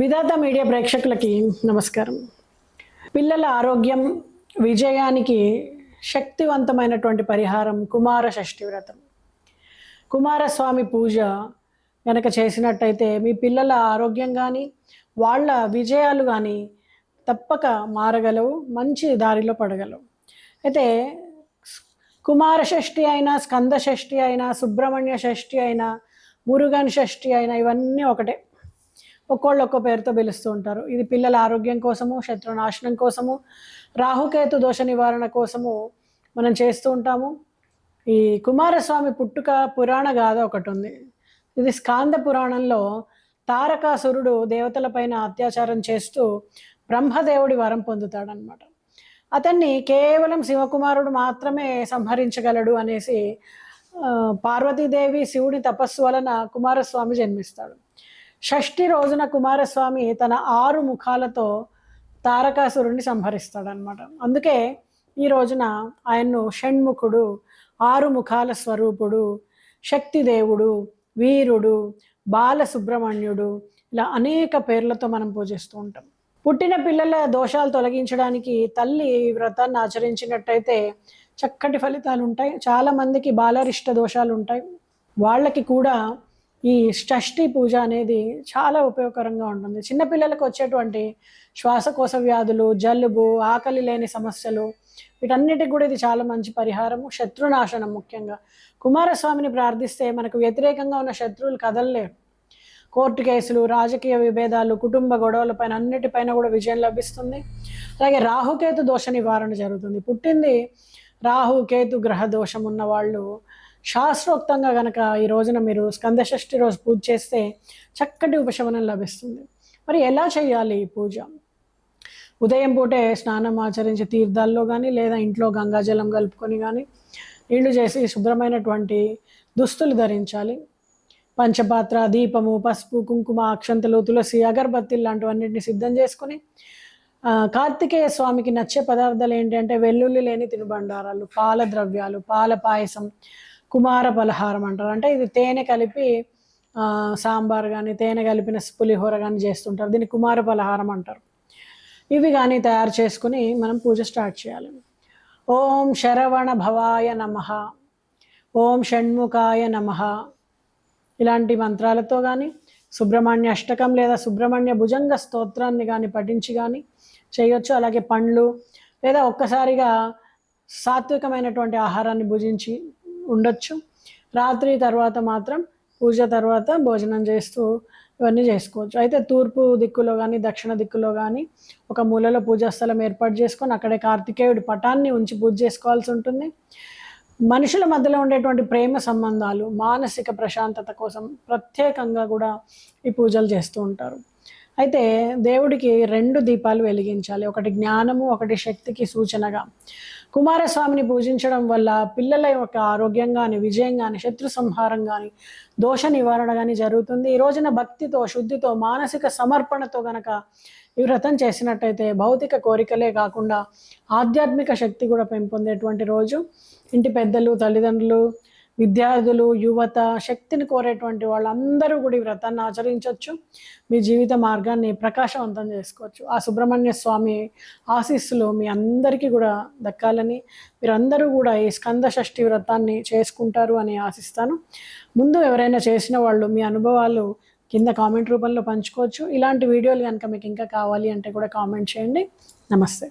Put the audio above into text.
విధాత media ప్రేక్షకులకి నమస్కారం. పిల్లల ఆరోగ్యం విజయానికి శక్తివంతమైనటువంటి పరిహారం కుమార షష్ఠి వ్రతం. కుమారస్వామి పూజ కనుక చేసినట్టయితే మీ పిల్లల ఆరోగ్యం కానీ వాళ్ళ విజయాలు కానీ తప్పక మారగలవు మంచి దారిలో పడగలవు. అయితే కుమార షష్ఠి అయినా స్కంద షష్ఠి అయినా సుబ్రహ్మణ్య షష్ఠి అయినా మురుగన్ షష్ఠి అయినా ఇవన్నీ ఒకటే. ఒక్కోళ్ళు ఒక్కో పేరుతో పిలుస్తూ ఉంటారు. ఇది పిల్లల ఆరోగ్యం కోసము శత్రునాశనం కోసము రాహుకేతు దోష నివారణ కోసము మనం చేస్తూ ఉంటాము. ఈ కుమారస్వామి పుట్టుక పురాణ గాథ ఒకటి ఉంది. ఇది స్కాంద పురాణంలో తారకాసురుడు దేవతలపైన అత్యాచారం చేస్తూ బ్రహ్మదేవుడి వరం పొందుతాడనమాట అతన్ని కేవలం శివకుమారుడు మాత్రమే సంహరించగలడు అనేసి పార్వతీదేవి శివుడి తపస్సు వలన కుమారస్వామి జన్మిస్తాడు. షష్ఠి రోజున కుమారస్వామి తన ఆరు ముఖాలతో తారకాసురుణ్ణి సంహరిస్తాడనమాట అందుకే ఈ రోజున ఆయన్ను షణ్ముఖుడు ఆరు ముఖాల స్వరూపుడు శక్తిదేవుడు వీరుడు బాలసుబ్రహ్మణ్యుడు ఇలా అనేక పేర్లతో మనం పూజిస్తూ ఉంటాం. పుట్టిన పిల్లల దోషాలు తొలగించడానికి తల్లి ఈ వ్రతాన్ని ఆచరించినట్టయితే చక్కటి ఫలితాలు ఉంటాయి చాలామందికి బాలరిష్ట దోషాలు ఉంటాయి వాళ్ళకి కూడా ఈ షష్ఠి పూజ అనేది చాలా ఉపయోగకరంగా ఉంటుంది. చిన్నపిల్లలకు వచ్చేటువంటి శ్వాసకోశ వ్యాధులు జలుబు ఆకలి లేని సమస్యలు వీటన్నిటికి కూడా ఇది చాలా మంచి పరిహారము. శత్రునాశనం ముఖ్యంగా. కుమారస్వామిని ప్రార్థిస్తే మనకు వ్యతిరేకంగా ఉన్న శత్రువులు కదలలేరు. కోర్టు కేసులు రాజకీయ విభేదాలు కుటుంబ గొడవలపైన అన్నిటిపైన కూడా విజయం లభిస్తుంది. అలాగే రాహుకేతు దోష నివారణ జరుగుతుంది. పుట్టింది రాహు కేతు గ్రహ దోషం ఉన్న వాళ్ళు శాస్త్రోక్తంగా కనుక ఈ రోజున మీరు స్కందషష్ఠి రోజు పూజ చేస్తే చక్కటి ఉపశమనం లభిస్తుంది. మరి ఎలా చేయాలి ఈ పూజ? ఉదయం పూటే స్నానం ఆచరించి తీర్థాల్లో కానీ లేదా ఇంట్లో గంగాజలం కలుపుకొని కానీ నీళ్ళు చేసి శుభ్రమైనటువంటి దుస్తులు ధరించాలి. పంచపాత్ర దీపము పసుపు కుంకుమ అక్షంతలు తులసి అగరబత్తిలు లాంటివన్నిటిని సిద్ధం చేసుకుని కార్తికేయ స్వామికి నచ్చే పదార్థాలు ఏంటంటే వెల్లుల్లి లేని తినుబండారాలు పాల ద్రవ్యాలు పాల పాయసం కుమార పలహారం అంటారు. అంటే ఇది తేనె కలిపి సాంబార్ కానీ తేనె కలిపిన పులిహోర కానీ చేస్తుంటారు. దీన్ని కుమార పలహారం అంటారు. ఇవి కానీ తయారు చేసుకుని మనం పూజ స్టార్ట్ చేయాలి. ఓం శరవణ భవాయ నమ. ఓం షణ్ముఖాయ నమ. ఇలాంటి మంత్రాలతో కానీ సుబ్రహ్మణ్య అష్టకం లేదా సుబ్రహ్మణ్య భుజంగ స్తోత్రాన్ని కానీ పఠించి కానీ చేయొచ్చు. అలాగే పండ్లు లేదా ఒక్కసారిగా సాత్వికమైనటువంటి ఆహారాన్ని భుజించి ఉండొచ్చు. రాత్రి తర్వాత మాత్రం పూజ తర్వాత భోజనం చేస్తూ ఇవన్నీ చేసుకోవచ్చు. అయితే తూర్పు దిక్కులో కానీ దక్షిణ దిక్కులో కానీ ఒక మూలలో పూజాస్థలం ఏర్పాటు చేసుకొని అక్కడే కార్తికేయుడి పటాన్ని ఉంచి పూజ చేసుకోవాల్సి ఉంటుంది. మనుషుల మధ్యలో ఉండేటువంటి ప్రేమ సంబంధాలు మానసిక ప్రశాంతత కోసం ప్రత్యేకంగా కూడా ఈ పూజలు చేస్తూ ఉంటారు. అయితే దేవుడికి రెండు దీపాలు వెలిగించాలి. ఒకటి జ్ఞానము ఒకటి శక్తికి సూచనగా. కుమారస్వామిని పూజించడం వల్ల పిల్లల యొక్క ఆరోగ్యం కానీ విజయం కానీ శత్రు సంహారం కానీ దోష నివారణ కానీ జరుగుతుంది. ఈ రోజున భక్తితో శుద్ధితో మానసిక సమర్పణతో గనక ఈ వ్రతం చేసినట్టయితే భౌతిక కోరికలే కాకుండా ఆధ్యాత్మిక శక్తి కూడా పెంపొందేటువంటి రోజు. ఇంటి పెద్దలు తల్లిదండ్రులు విద్యార్థులు యువత శక్తిని కోరేటువంటి వాళ్ళందరూ కూడా ఈ వ్రతాన్ని ఆచరించవచ్చు మీ జీవిత మార్గాన్ని ప్రకాశవంతం చేసుకోవచ్చు. ఆ సుబ్రహ్మణ్య స్వామి ఆశీస్సులు మీ అందరికీ కూడా దక్కాలని మీరందరూ కూడా ఈ స్కంద షష్ఠి వ్రతాన్ని చేసుకుంటారు అని ఆశిస్తాను. ముందు ఎవరైనా చేసిన వాళ్ళు మీ అనుభవాలు కింద కామెంట్ రూపంలో పంచుకోవచ్చు. ఇలాంటి వీడియోలు కనుక మీకు ఇంకా కావాలి అంటే కూడా కామెంట్ చేయండి. నమస్తే.